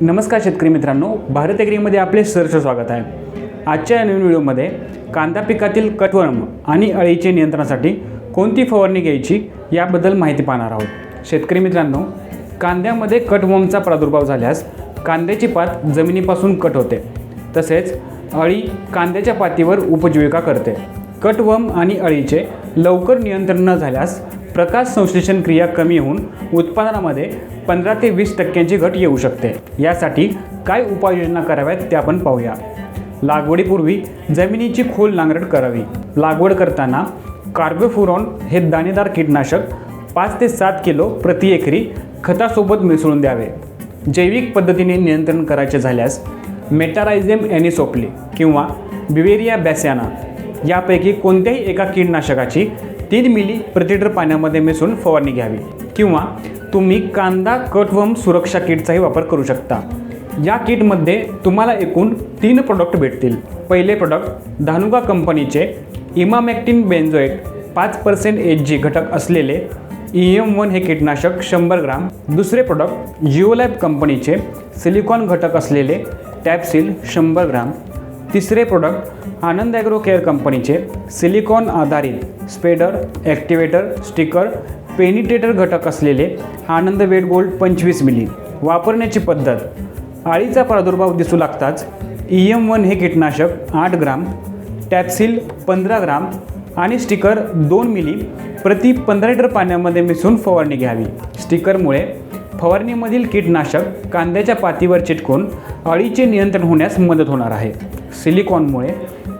नमस्कार शेतकरी मित्रांनो भारत एग्रीमध्ये आपले सहर्ष स्वागत आहे. आजच्या या नवीन व्हिडिओमध्ये कांदा पिकातील कटवर्म आणि अळीचे नियंत्रणासाठी कोणती फवारणी घ्यायची याबद्दल माहिती पाहणार आहोत. शेतकरी मित्रांनो कांद्यामध्ये कटवर्मचा प्रादुर्भाव झाल्यास कांद्याची पात जमिनीपासून कट होते. तसेच अळी कांद्याच्या पातीवर उपजीविका करते. कटवर्म आणि अळीचे लवकर नियंत्रण न झाल्यास प्रकाश संश्लेषण क्रिया कमी होऊन उत्पादनामध्ये पंधरा ते वीस टक्क्यांची घट येऊ शकते. यासाठी काय उपाययोजना कराव्यात त्या आपण पाहूया. लागवडीपूर्वी जमिनीची खोल नांगरट करावी. लागवड करताना कार्बोफुरॉन हे दाणेदार कीटनाशक पाच ते सात किलो प्रति एकरी खतासोबत मिसळून द्यावे. जैविक पद्धतीने नियंत्रण करायचे झाल्यास मेटारायझेम एनिसोपली किंवा बिवेरिया बॅसियाना यापैकी कोणत्याही एका कीटनाशकाची तीन मिली प्रति लिटर पाण्यामध्ये मिसळून फवारणी घ्यावी किंवा तुम्ही कांदा कटवम सुरक्षा किटचाही वापर करू शकता. या किटमध्ये तुम्हाला एकूण तीन प्रोडक्ट भेटतील. पहिले प्रोडक्ट धानुका कंपनीचे इमामॅक्टिन बेन्झोएट पाच पर्सेंट एच जी घटक असलेले ई एम वन हे कीटनाशक शंभर ग्राम. दुसरे प्रोडक्ट जिओलॅब कंपनीचे सिलिकॉन घटक असलेले टॅपसिल शंभर ग्राम. तिसरे प्रोडक्ट आनंद ॲग्रो केअर कंपनीचे सिलिकॉन आधारित स्पेडर ॲक्टिवेटर स्टिकर पेनिटेटर घटक असलेले आनंद वेट गोल्ड पंचवीस मिली. वापरण्याची पद्धत आळीचा प्रादुर्भाव दिसू लागताच ई एम वन हे कीटनाशक आठ ग्राम टॅप्सिल पंधरा ग्राम आणि स्टिकर दोन मिली प्रति पंधरा लिटर पाण्यामध्ये मिसळून फवारणी घ्यावी. स्टिकरमुळे फवारणीमधील कीटनाशक कांद्याच्या पातीवर चिटकून अळीचे नियंत्रण होण्यास मदत होणार आहे. सिलिकॉनमुळे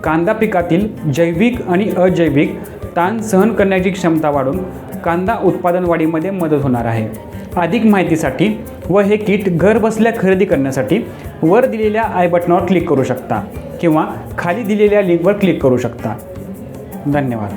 कांदा पिकातील जैविक आणि अजैविक ताण सहन करण्याची क्षमता वाढून कांदा उत्पादन वाढीमध्ये मदत होणार आहे. अधिक माहितीसाठी व हे किट घरबसल्या खरेदी करण्यासाठी वर दिलेल्या आय बटनावर क्लिक करू शकता किंवा खाली दिलेल्या लिंकवर क्लिक करू शकता. धन्यवाद.